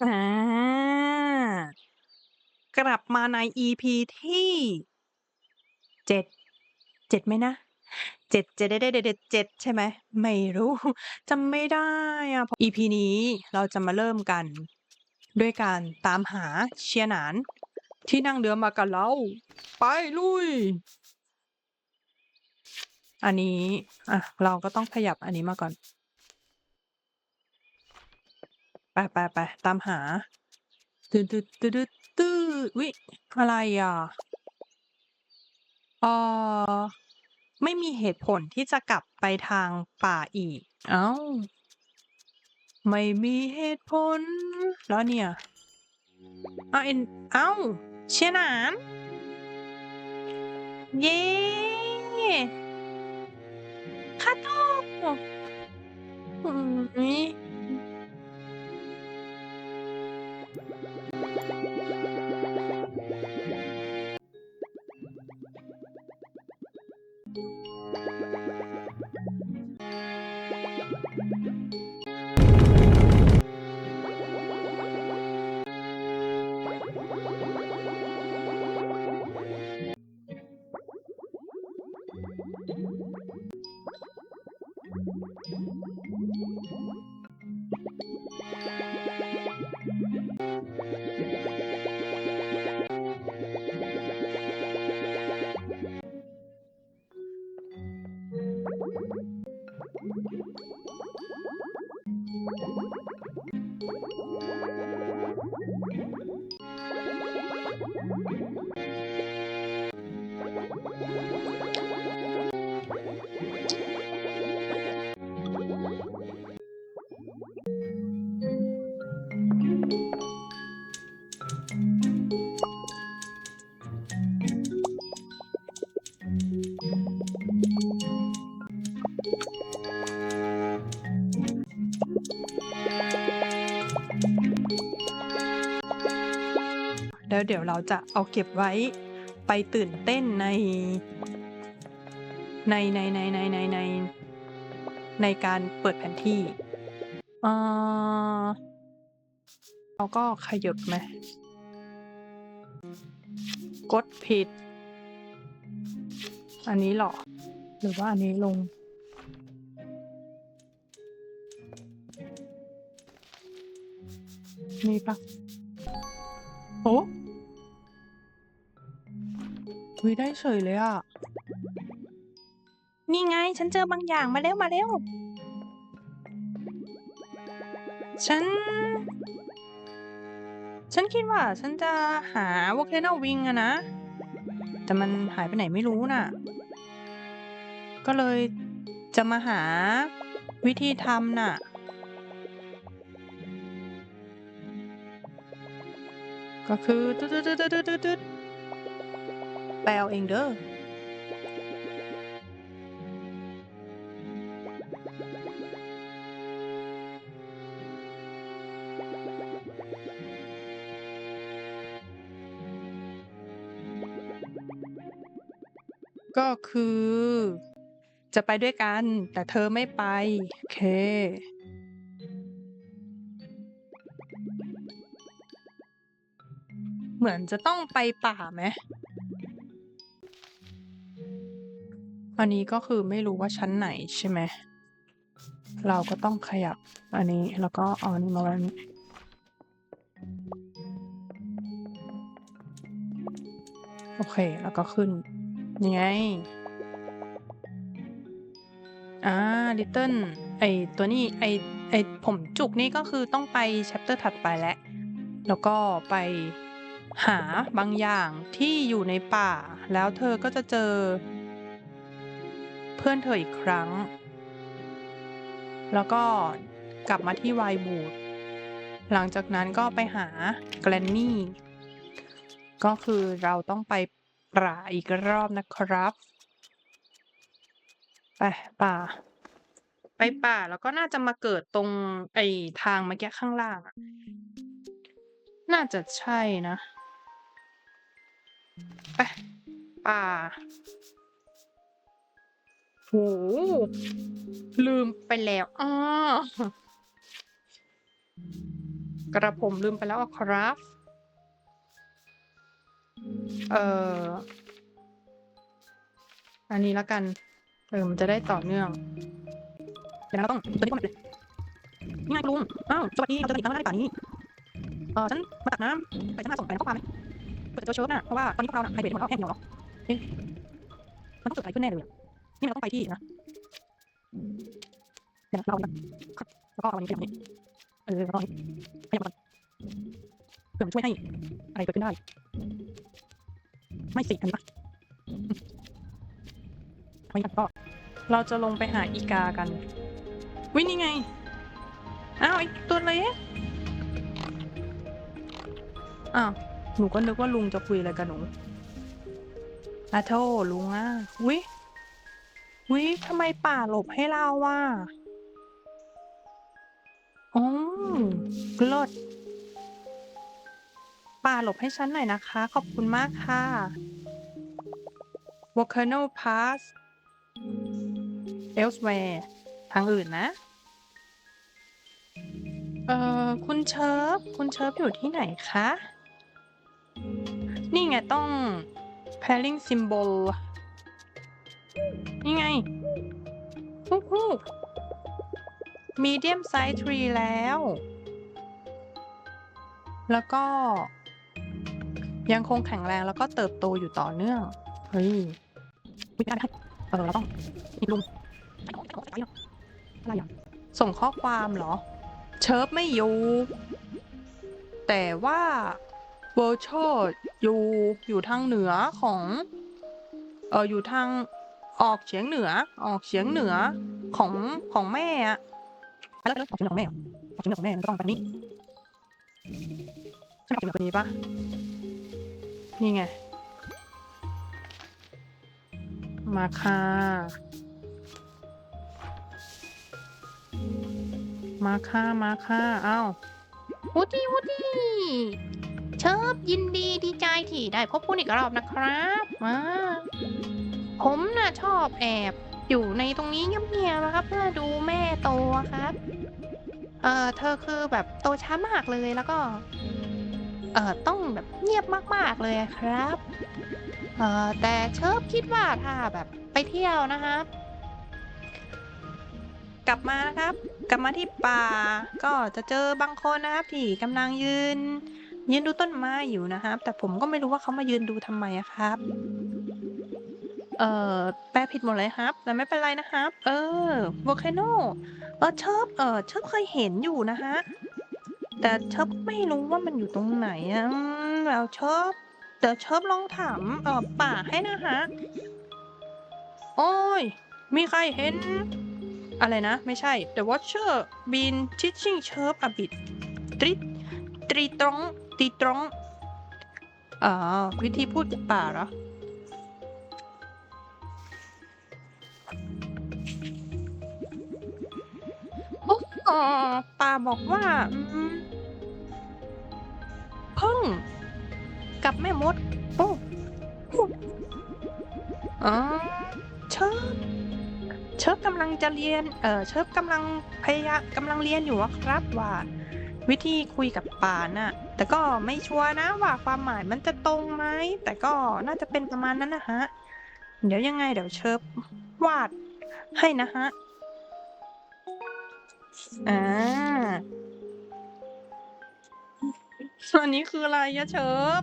อา กลับมาใน EP ที่ 7 7 ไหมนะ?7เจ็ดเด็ดเด็ดเด็ดใช่ไหม?ไม่รู้ จำไม่ได้อะพ EP นี้เราจะมาเริ่มกัน ด้วยการตามหาเชียหนาน ที่นั่งเรือมากับเรา ไปลุย อันนี้ อะ เราก็ต้องขยับอันนี้มาก่อน ไปๆๆตามหาตึดๆตื้ออุ๊ยอะไรอะ?เอ่อไม่มีเหตุผลที่จะกลับไปทางป่าอีก เอ้า ไม่มีเหตุผล แล้วเนี่ย?อ้าเอ็นอ้า เชียนาน เย้คาโตะอือ What? เดี๋ยวเราจะเอาเก็บไว้ไปตื่นเต้นใน ในในในในในในในการเปิดแผนที่เอ่อเราก็ขยิบไหม?กดผิด อันนี้เหรอ?หรือว่าอันนี้ลง?นี่ปล่า?โอ้! อุ๊ยได้เฉยเลยอะนี่ไงฉันเจอบางอย่างมาเร็วๆฉัน ฉันคิดว่าฉันจะหา Volcano Wing อะนะ แต่มันหายไปไหนไม่รู้น่ะ ก็เลยจะมาหาวิธีทำน่ะ ก็คือตึ๊ดๆๆๆๆๆ ไปเอาเองเด้อก็คือ จะไปด้วยกัน แต่เธอไม่ไป โอเค เหมือนจะต้องไปป่าไหม? อันนี้ก็คือไม่รู้ว่าชั้นไหนใช่ไหม?เราก็ต้องขยับอันนี้แล้วก็เอาอันนี้มาไว้นี้โอเค แล้วก็ขึ้นนี่ไง อ่า Little ไอตัวนี้ไอไอผมจุกนี่ก็คือต้องไป chapter ถัดไปแล้ว แล้วก็ไปหาบางอย่างที่อยู่ในป่า แล้วเธอก็จะเจอ เพื่อนเธออีกครั้ง แล้วก็กลับมาที่ Wildwood หลังจากนั้นก็ไปหา Granny ก็คือเราต้องไปป่าอีกรอบนะครับ ไปป่า ไปป่าแล้วก็น่าจะมาเกิดตรงไอ้ทางเมื่อกี้ข้างล่างอะน่าจะใช่นะ ไปป่า โอ้โฮลืมไปแล้วอ้อกระผมลืมไปแล้วครับ เอ่อ อันนี้แล้วกัน เออ มันจะได้ต่อเนื่อง เดี๋ยวนเราต้องตัวนี้ก่อนเลยนี่ไงลุง อ้าว สวัสดี เราจะติดตามได้ป่านี้ เออฉันมาตักน้ำไปฉันมาส่งไปข้อความไหมเปิดเจอเชิร์ฟน่ะ เพราะว่าตอนนี้พวกเราน่ะไฮเบรดหมดแล้วแห้งเดียวเหรอเอ๊ะมันต้องเกิดอะไรขึ้นแน่เลยอะ นี่เราต้องไปที่นะเดี๋ยวนะเราเอาแบบแล้วก็เอาอันนี้ไปอย่างนี้เออแล้วก็ขยับมันเพื่อมันช่วยให้อะไรเกิดขึ้นได้ ไม่สิอันนี้ปะอืมเอาอันก็เราจะลงไปหาอีกากันวินี่ไง อ้าวไอตัวเล็กอ้าว หนูก็นึกว่าลุงจะคุยอะไรกับหนูอาโทลุงอะวิ วิทำไมป่าหลบให้เราว่ะอ๋อเลิศป่าหลบให้ฉันหน่อยนะคะ ขอบคุณมากค่ะ Volcano Pass Elsewhere ทางอื่นนะ เอ่อ คุณเชิฟคุณเชิฟอยู่ที่ไหนคะ นี่ไงต้อง pairing symbol นี่ไงฮู้ฮู้ medium size tree แล้ว แล้วก็ ยังคงแข็งแรงแล้วก็เติบโตอยู่ต่อเนื่อง เฮ้ยวิได้ไหมเออเราต้องนี่ลุงอะไรอะส่งข้อความเหรอ เชิฟไม่อยู่ แต่ว่าเวอร์ชอยู่อยู่ทางเหนือของ เอออยู่ทาง ออกเฉียงเหนือ ออกเฉียงเหนือของของแม่อะไปแล้วไปแล้วออกเฉียงเหนือของแม่เหรอออกเฉียงเหนือของแม่มันก็ต้องไปนี้ใช่ไหมออกเฉียงเหนือคนนี้ปะนี่ไง มาค่ะมาค่ะมาค่ะเอ้าวูดดี้วูดดี้เชิญยินดีดีใจที่ได้พบคุณอีกรอบนะครับมา ผมน่ะชอบแอบอยู่ในตรงนี้เงียบๆนะครับ เพื่อดูแม่โตครับ เออเธอคือแบบโตช้ามากเลยแล้วก็ เออต้องแบบเงียบมากๆเลยครับ เออแต่เชิญคิดว่าถ้าแบบไปเที่ยวนะครับ กลับมานะครับ กลับมาที่ป่า ก็จะเจอบางคนนะครับที่กำลังยืน ยืนดูต้นไม้อยู่นะครับ แต่ผมก็ไม่รู้ว่าเขามายืนดูทำไมครับ เอ่อ แปลผิดหมดเลยครับ แต่ไม่เป็นไรนะครับ เออโวลคโนเออเชิบเออเชิบเคยเห็นอยู่นะฮะ แต่เชิบไม่รู้ว่ามันอยู่ตรงไหนอะอืมแล้วเชิบเดี๋ยวเชิบลองถามเออป่าให้นะฮะ โอ้ย มีใครเห็น อะไรนะ ไม่ใช่ The Watcher been teaching Chirp a bit ตรีตรีตรงตรีตรงอ่าวิธีพูดป่าเหรอ โอ้อ๋อป่าบอกว่าอืมเพึ่งกับแม่มดโอ้อ๋อเชิญเชิฟกำลังจะเรียน เออเชิฟกำลังพยายามกำลังเรียนอยู่อะครับว่า วิธีคุยกับป่าน่ะ แต่ก็ไม่ชัวร์นะว่าความหมายมันจะตรงไหมแต่ก็น่าจะเป็นประมาณนั้นนะฮะ เดี๋ยวยังไงเดี๋ยวเชิฟวาดให้นะฮะ อ่าอันนี้คืออะไรอะเชิฟ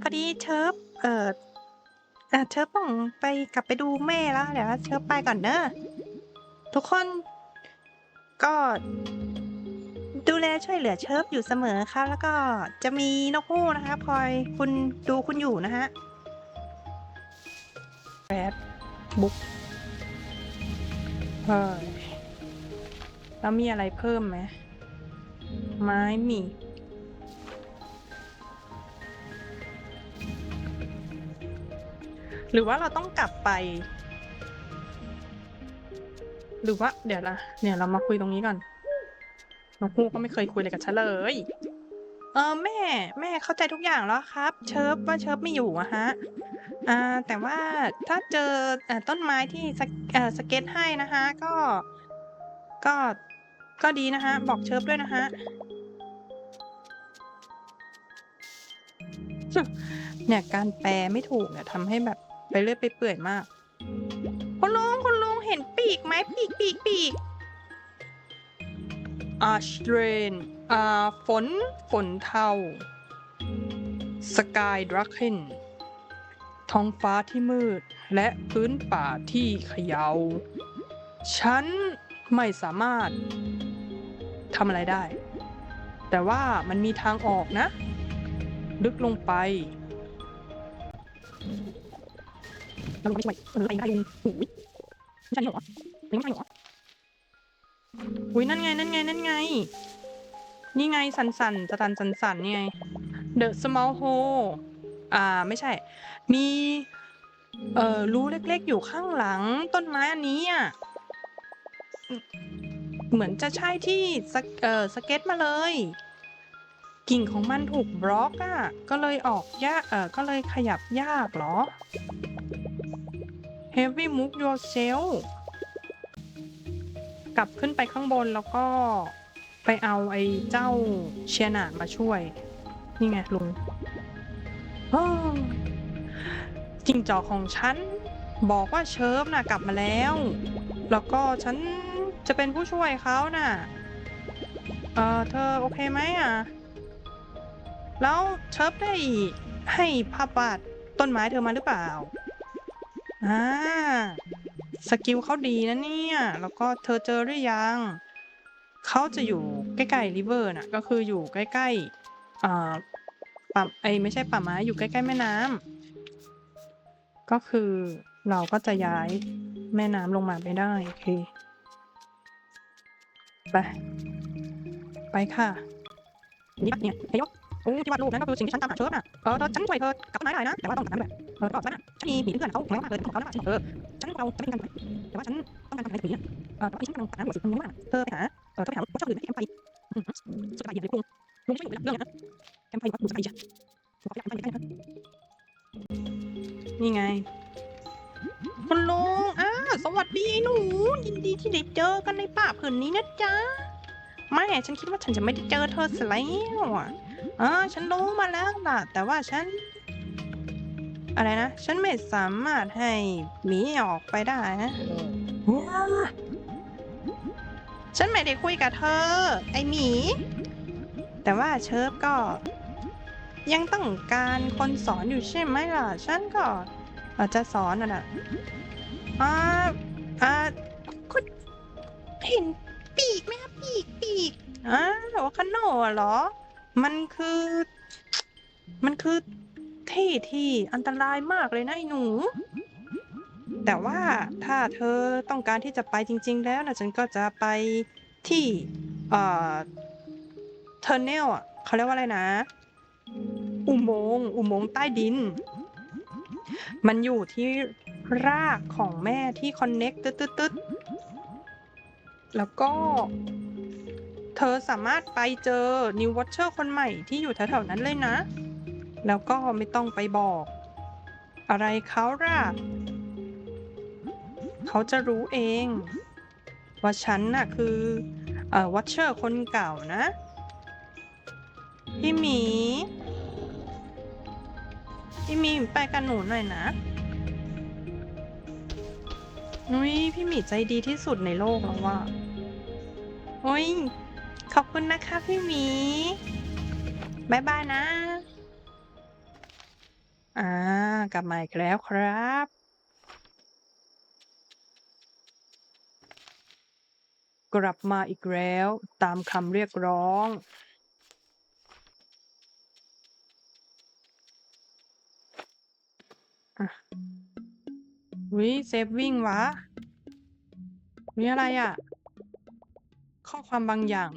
พอดีเชิฟเออเออเชิฟต้องไปกลับไปดูแม่แล้ว เดี๋ยวเชิฟไปก่อนเนอะทุกคน ก็ ดูแลช่วยเหลือเชิฟอยู่เสมอครับ แล้วก็จะมีนกฮูกนะคะคอยคุณดูคุณอยู่นะฮะแปด บุ๊กเฮ้ยแล้วมีอะไรเพิ่มไหม ไม้มีหรือว่าเราต้องกลับไป หรือว่าเดี๋ยวนะเนี่ยเรามาคุยตรงนี้ก่อนน้องฮูกก็ไม่เคยคุยอะไรกับฉันเลย เออแม่ แม่เข้าใจทุกอย่างแล้วครับ เชิฟว่าเชิฟไม่อยู่อะฮะ อ่าแต่ว่าถ้าเจอต้นไม้ที่สเสเก็ตให้นะคะก็ก็ก็ดีนะฮะบอกเชิฟด้วยนะฮะเนี่ยการแปลไม่ถูกเนี่ยทำให้แบบไปเรื่อยไปเปื่อยมากคุณลุงคุณลุงเห็นปีกไหมปีกปีกปีกอาชเรนอ่าฝน ฝนเทาสกายดรักเคน ท้องฟ้าที่มืด และพื้นป่าที่เขยา่าฉันไม่สามารถทำอะไรได้ แต่ว่ามันมีทางออกนะ ลึกลงไปเราลงไปช่วยเออไปได้ลุงหูยไม่ใช่เหรอไม่ใช่เหรออุ้ยนั่นไง นั่นไง นั่นไง นี่ไงสันสันสตันสันสันนี่ไง The small hole อ่า ไม่ใช่ มี เอ่อ รูเล็กๆ อยู่ข้างหลังต้นไม้อันนี้อะ เหมือนจะใช่ที่สเกเอ่อสเก็ตมาเลย กิ่งของมันถูกบล็อกอะ ก็เลยออกยากเอ่อ ก็เลยขยับยากเหรอ Heavy move yourself กลับขึ้นไปข้างบนแล้วก็ไปเอาไอ้เจ้าเชียร์นาดมาช่วย นี่ไงลุง จิงจอกของฉัน บอกว่าเชิฟน่ะกลับมาแล้ว แล้วก็ฉันจะเป็นผู้ช่วยเขาน่ะ เออเธอโอเคไหมอะ แล้วเชิฟได้ให้ภาพวาดต้นไม้เธอมาหรือเปล่า อ่า สกิลเขาดีนะเนี่ย แล้วก็เธอเจอหรือยัง เขาจะอยู่ใกล้ๆริเวอร์น่ะ ก็คืออยู่ใกล้ๆอ่า ป่าไอยไม่ใช่ป่าไม้อยู่ใกล้ๆแม่น้ำก็คือเราก็จะย้ายแม่น้ำลงมาไม่ได้โอเคไปไปค่ะนี่ปะเนี่ยนายกโอ้ที่วาดรูปนั่นก็คือสิ่งที่ฉันตามหาเชิญน่ะเออเธอฉันช่วยเธอกลับมาได้นะ แต่ว่าต้องกลับมาด้วยเออก็ฉันน่ะฉันมีผีเพื่อนเขาแข็งแรงมากเลยของเขานะฉันเออฉันเราจะไม่กันแต่ว่าฉันต้องการทำอะไรผีอะเออแต่ว่าฉันกำลังหาหัวสิคุณรู้ว่าเธอไปหาเออเธอไปหาว่าชอบอื่นไหมแคมไฟอืมสุดท้ายเย็นเลยคุณลุงจะไม่อยู่เรื่องนะ นะนี่ไง คุณลุงอ้าวสวัสดีหนู ยินดีที่ได้เจอกันในป่าผืนนี้นะจ๊ะไม่ฉันคิดว่าฉันจะไม่ได้เจอเธอซะแล้วอะอ่าฉันรู้มาแล้วล่ะ แต่ว่าฉัน อะไรนะ ฉันไม่สามารถให้หมีออกไปได้นะฉันไม่ได้คุยกับเธอ ไอหมี แต่ว่าเชิฟก็ ยังต้องการคนสอนอยู่ใช่ไหมล่ะ ฉันก็อาจจะสอนน่ะนะอ่าอ่าคุณเห็นปีกไหมครับปีกปีกอ่าแต่ว่าคาโน่เหรอ มันคือ มันคือที่ที่อันตรายมากเลยนะไอ้หนู แต่ว่าถ้าเธอต้องการที่จะไปจริง ๆ แล้วนะฉันก็จะไปที่เอ่อเทอร์เนลอะเขาเรียกว่าอะไรนะ อุโมงค์อุโมงค์ใต้ดิน มันอยู่ที่รากของแม่ที่คอนเน็กตึ๊ดตึ๊ดแล้วก็ เธอสามารถไปเจอนิววอชเชอร์คนใหม่ที่อยู่แถวๆนั้นเลยนะ แล้วก็ไม่ต้องไปบอก อะไรเขาล่ะ เขาจะรู้เอง ว่าฉันน่ะคือเอ่อวอชเชอร์คนเก่านะ พี่หมี พี่มีไปกับหนูหน่อยนะอุ้ยพี่หมีใจดีที่สุดในโลกแล้วว่ะโอ้ย ขอบคุณนะคะพี่หมีบายบายนะ อ่า กลับมาอีกแล้วครับกลับมาอีกแล้วตามคำเรียกร้อง วิเซฟวิ่งวะนี่อะไรอะ่ะ ข้อความบางอย่าง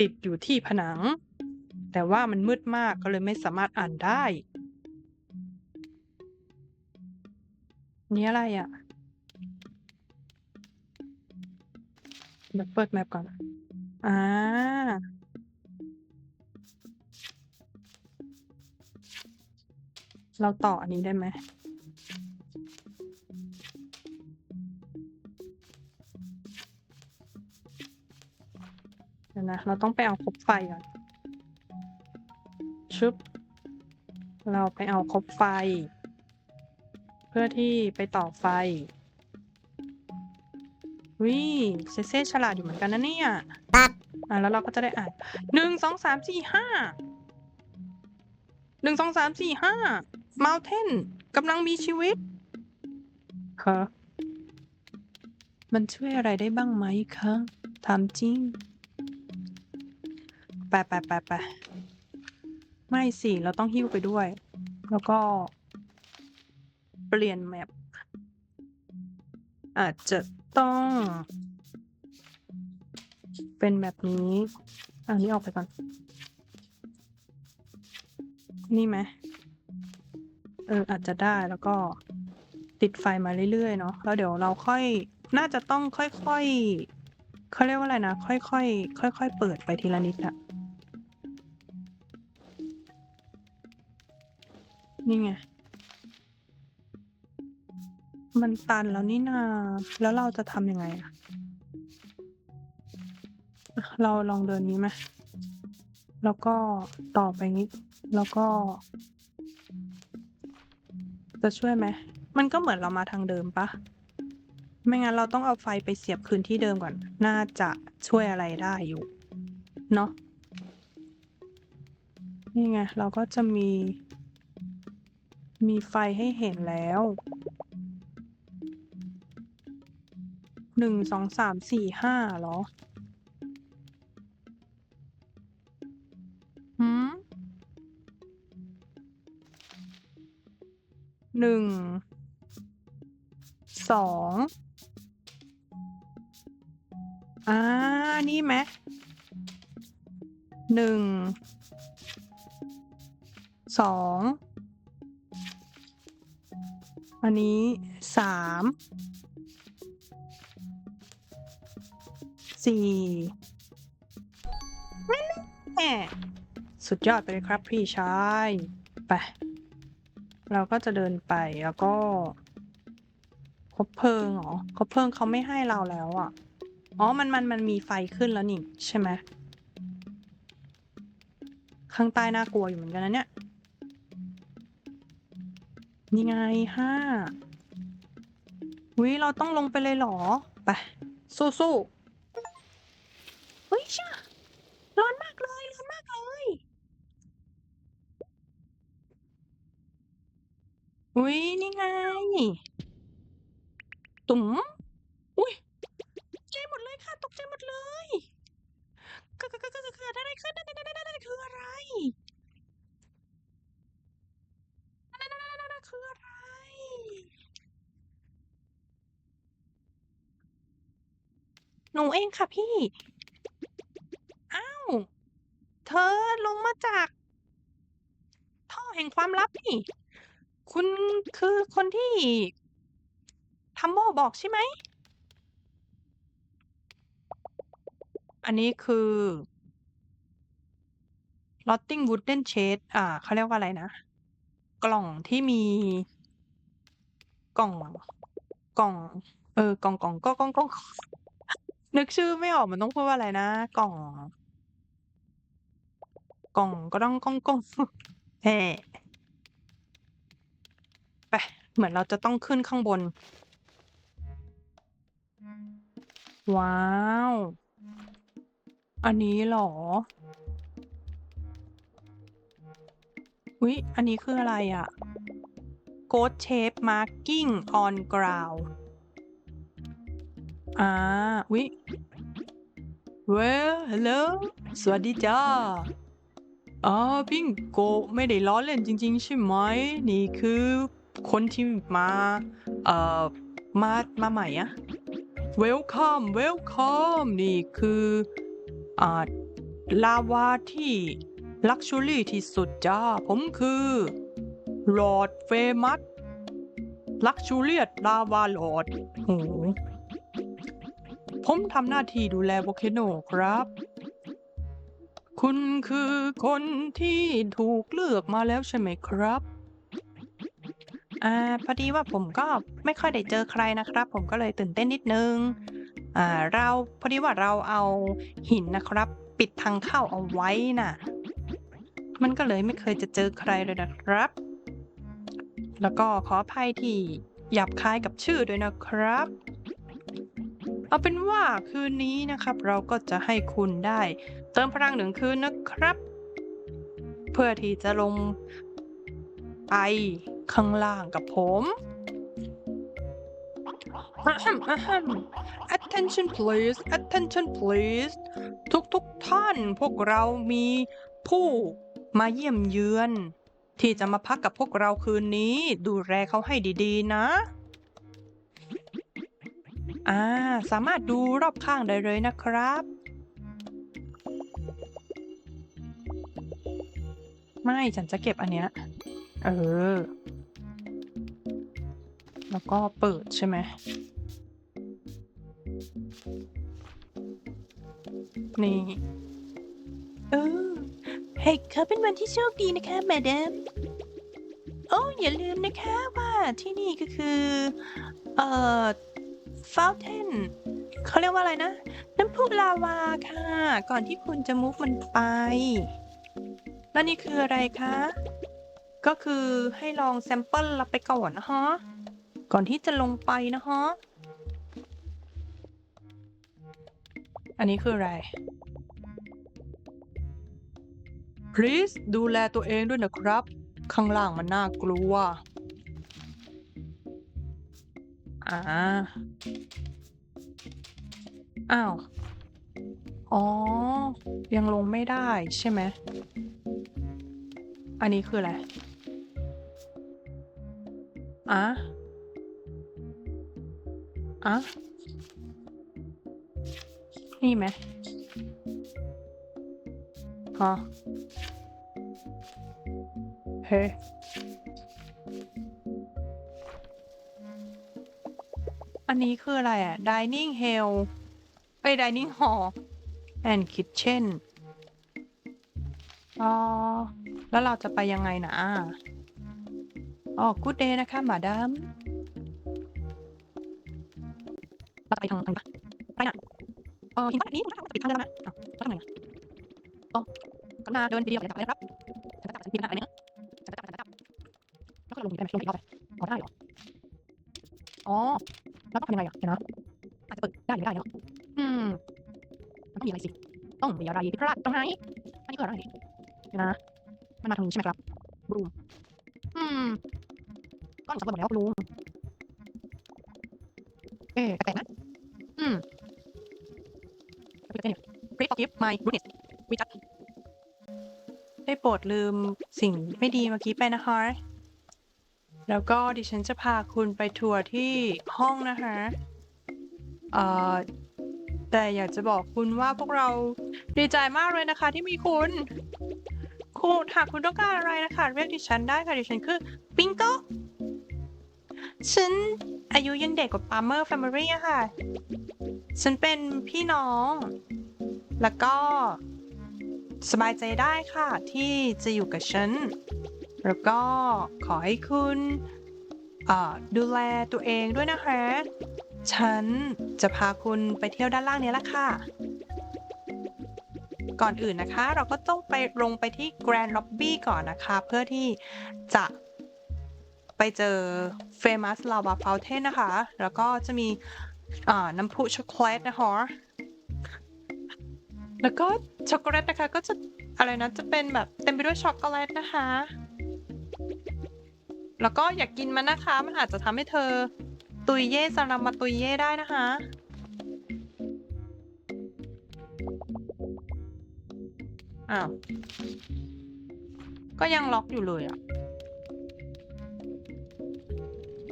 ติดอยู่ที่ผนัง แต่ว่ามันมืดมากก็เลยไม่สามารถอ่านได้ นี่อะไรอะ่ะเดี๋ยวเปิดแมปก่อน อ่า เราต่ออันนี้ได้ไหม นะ เราต้องไปเอาคบไฟก่อน ชึบ เราไปเอาคบไฟ เพื่อที่ไปต่อไฟวิเซเซ่ฉลาดอยู่เหมือนกันนะเนี่ยครับอะแล้วเราก็จะได้อ่านหนึ่งสองสามสี่ห้าหนึ่งสองสามสี่ห้า Mountain กำลังมีชีวิตคะมันช่วยอะไรได้บ้างไหมคะ ถามจริง ไปไปไปไปไม่สิ เราต้องหิ้วไปด้วย แล้วก็ เปลี่ยนแมปอาจจะต้อง เป็นแบบนี้อันนี้ออกไปก่อน นี่ไหมเอออาจจะได้แล้วก็ติดไฟมาเรื่อยๆเนาะแล้วเดี๋ยวเราค่อยน่าจะต้องค่อยๆเขาเรียกว่าอะไรนะ ค่อยๆค่อยๆเปิดไปทีละนิดอะ นี่ไง มันตันแล้วนี่นา แล้วเราจะทำยังไงอะเราลองเดินนี้ไหมแล้วก็ต่อไปนี้ แล้วก็ จะช่วยไหม มันก็เหมือนเรามาทางเดิมปะ ไม่งั้นเราต้องเอาไฟไปเสียบคืนที่เดิมก่อน น่าจะช่วยอะไรได้อยู่ เนาะ นี่ไง เราก็จะมี มีไฟให้เห็นแล้วหนึ่งสองสามสี่ห้าเหรอหืมหนึ่งสองอ่า นี่ไหมหนึ่งสอง อันนี้สามสี่แม่สุดยอดไปเลยครับพี่ชาย ไป เราก็จะเดินไปแล้วก็คบเพลิงเหรอคบเพลิงเขาไม่ให้เราแล้วอะ อ๋อ มันมันมันมีไฟขึ้นแล้วนี่ ใช่ไหม ข้างใต้น่ากลัวอยู่เหมือนกันนะเนี่ย นี่ไงห้าวิเราต้องลงไปเลยเหรอ ไป สู้สู้เฮ้ยช่าร้อนมากเลย ร้อนมากเลยอุ้ยนี่ไง ตุ๋มอุ้ยตกใจหมดเลยค่ะ ตกใจหมดเลยเกิดเกิดเกิดเกิดเกิดอะไรขึ้นนั่นนั่นนั่นนั่นคืออะไรนั่นนั่นนั่นนั่นคืออะไร หนูเองค่ะพี่ อ้าว เธอลงมาจาก ท่อแห่งความลับนี่ คุณคือคนที่ทัมโมบอกใช่ไหม อันนี้คือ Rotting Wooden Shade อ่า เขาเรียกว่าอะไรนะ กล่องที่มี กล่อง กล่อง เออ กล่องกล่องก็กล่องกล่อง นึกชื่อไม่ออกมันต้องพูดว่าอะไรนะ กล่อง กล่องก็ต้องกล่องกล่องแฮ่ไปเหมือนเราจะต้องขึ้นข้างบน ว้าว อันนี้หรออุ๊ยอันนี้คืออะไรอะ Ghost Shape Marking on Ground อ่าอุ๊ย Well hello สวัสดีจ้าอ๋อบิงโกไม่ได้ล้อเล่นจริง ๆ ใช่ไหมนี่คือคนที่มาเอ่อมามาใหม่อะ Welcome Welcome นี่คืออ่าลาวาที่ลักชัวรี่ที่สุดจ้า ผมคือลอร์ดเฟมัสลักชูเลียดลาวาลอร์ดโห ผมทำหน้าที่ดูแลโวเคโนครับ คุณคือคนที่ถูกเลือกมาแล้วใช่ไหมครับ อ่า พอดีว่าผมก็ไม่ค่อยได้เจอใครนะครับ ผมก็เลยตื่นเต้นนิดนึง อ่า เรา พอดีว่าเราเอาหินนะครับ ปิดทางเข้าเอาไว้น่ะ มันก็เลยไม่เคยจะเจอใครเลยนะครับ แล้วก็ขออภัยที่หยาบคายกับชื่อด้วยนะครับ เอาเป็นว่าคืนนี้นะครับ เราก็จะให้คุณได้ เติมพลังหนึ่งคืนนะครับ เพื่อที่จะลงไปข้างล่างกับผมอะฮัมอะฮัม attention please attention please ทุกทุกท่านพวกเรามีผู้มาเยี่ยมเยือน ที่จะมาพักกับพวกเราคืนนี้ ดูแลเขาให้ดี ๆ นะ อ่า สามารถดูรอบข้างได้เลยนะครับ ไม่ฉันจะเก็บอันเนี้ย เออ แล้วก็เปิดใช่ไหม นี่ เออให้เขาเป็นวันที่โชคดีนะคะแมดมโอ้อย่าลืมนะคะว่าที่นี่ก็คือ เอ่อ fountain เขาเรียกว่าอะไรนะ น้ำพุลาวาค่ะ ก่อนที่คุณจะมุฟมันไป แล้วนี่คืออะไรคะ ก็คือให้ลองแซมเปิลเรับไปก่อนนะฮะ ก่อนที่จะลงไปนะฮะ อันนี้คืออะไร please ดูแลตัวเองด้วยนะครับ ข้างล่างมันน่ากลัว อ่า อ้าว อ๋อ ยังลงไม่ได้ใช่ไหม อันนี้คืออะไร อะ อะ นี่ไหมฮะเฮ้ อันนี้คืออะไรอะ dining hall เอ้ย dining hall and kitchen อ๋อ แล้วเราจะไปยังไงนะ อ๋อ good day นะคะมาดามเราจะไปทางทางปะไปน่ะเออหินปะนี้ปิดทางเดินแล้วนะอ้าวแล้วทำไงอะอ๋อกรุณาเดินดีๆออกจาไปนะครับฉันจะจับฉันพิมพ์อะไรเนี่ยฉันจะจับฉันจะจับแล้วก็ลงอีกได้ไหมลงอีกรอบไปอ๋อได้เหรอ อ๋อ แล้วต้องทำยังไงอะเดี๋ยวนะอาจจะเปิดได้หรือไม่ได้เนาะอืมมันต้องมีอะไรสิต้องมีอะไรผิดพลาดตรงไหนอันนี้คืออะไรเดี๋ยวนะ มันมาทางนี้ใช่ไหมครับบรูมอืมก็หนูสำรวจหมดแล้วบรูมเอ๊ะแปลกๆนะอืมโอเคเนี่ย Please forgive my rudeness we just ได้โปรดลืมสิ่งไม่ดีเมื่อกี้ไปนะคะ แล้วก็ดิฉันจะพาคุณไปทัวร์ที่ห้องนะคะเอ่อแต่อยากจะบอกคุณว่าพวกเราดีใจมากเลยนะคะ ที่มีคุณคุณหากคุณต้องการอะไรนะคะ เรียกดิฉันได้ค่ะดิฉันคือปิงโกฉันอายุยังเด็กกว่าปาเมอร์แฟมิลี่อะค่ะ ฉันเป็นพี่น้อง แล้วก็สบายใจได้ค่ะ ที่จะอยู่กับฉัน แล้วก็ขอให้คุณดูแลตัวเองด้วยนะคะ ฉันจะพาคุณไปเที่ยวด้านล่างนี้ละค่ะ ก่อนอื่นนะคะ เราก็ต้องไปลงไปที่ Grand Lobby ก่อนนะคะ เพื่อที่จะไปเจอ Famous Lava Fountain นะคะ แล้วก็จะมีน้ำพุช็อกโกแลตนะคะ แล้วก็ช็อกโกแลตนะคะก็จะอะไรนะจะเป็นแบบเต็มไปด้วยช็อกโกแลตนะคะ แล้วก็อย่ากกินมันนะคะ มันอาจจะทำให้เธอ ตุยเย่สารามาตุยเย่ได้นะคะ อ้าว ก็ยังล็อกอยู่เลยอะ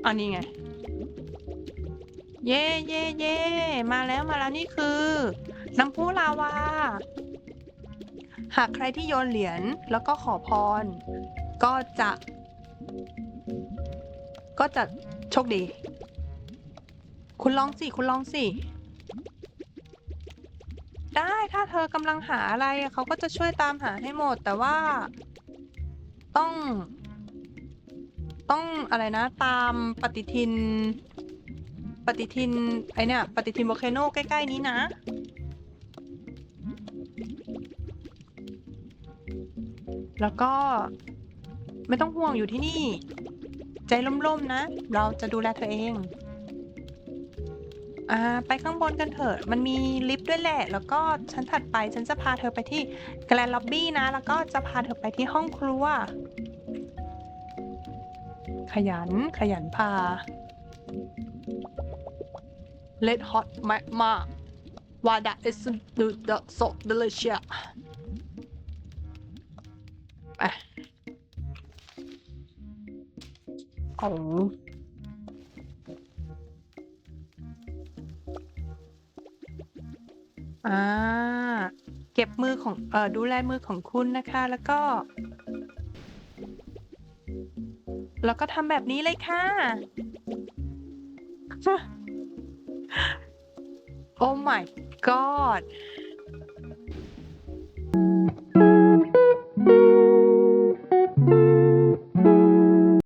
อันนี้ไง เย่เย่เย่มาแล้วมาแล้วนี่คือ น้ำพุลาวา หากใครที่โยนเหรียญแล้วก็ขอพร ก็จะ ก็จะโชคดี คุณลองสิ คุณลองสิ ได้ถ้าเธอกำลังหาอะไรเขาก็จะช่วยตามหาให้หมด แต่ว่า ต้อง ต้องอะไรนะ ตามปฏิทิน ปฏิทินไอเนี่ย ปฏิทินโวลเคโนใกล้ ๆ นี้นะแล้วก็ไม่ต้องห่วงอยู่ที่นี่ ใจร่มๆนะ เราจะดูแลเธอเอง อ่า ไปข้างบนกันเถอะ มันมีลิฟต์ด้วยแหละ แล้วก็ชั้นถัดไปฉันจะพาเธอไปที่แกรนล็อบบี้นะ แล้วก็จะพาเธอไปที่ห้องครัว ขยัน ขยันพา Let hot magma Why that is the the so delicious ไปโอ้ อ่าเก็บมือของเอ่อดูแลมือของคุณนะคะ แล้วก็ แล้วก็ทำแบบนี้เลยค่ะ โอ้ my god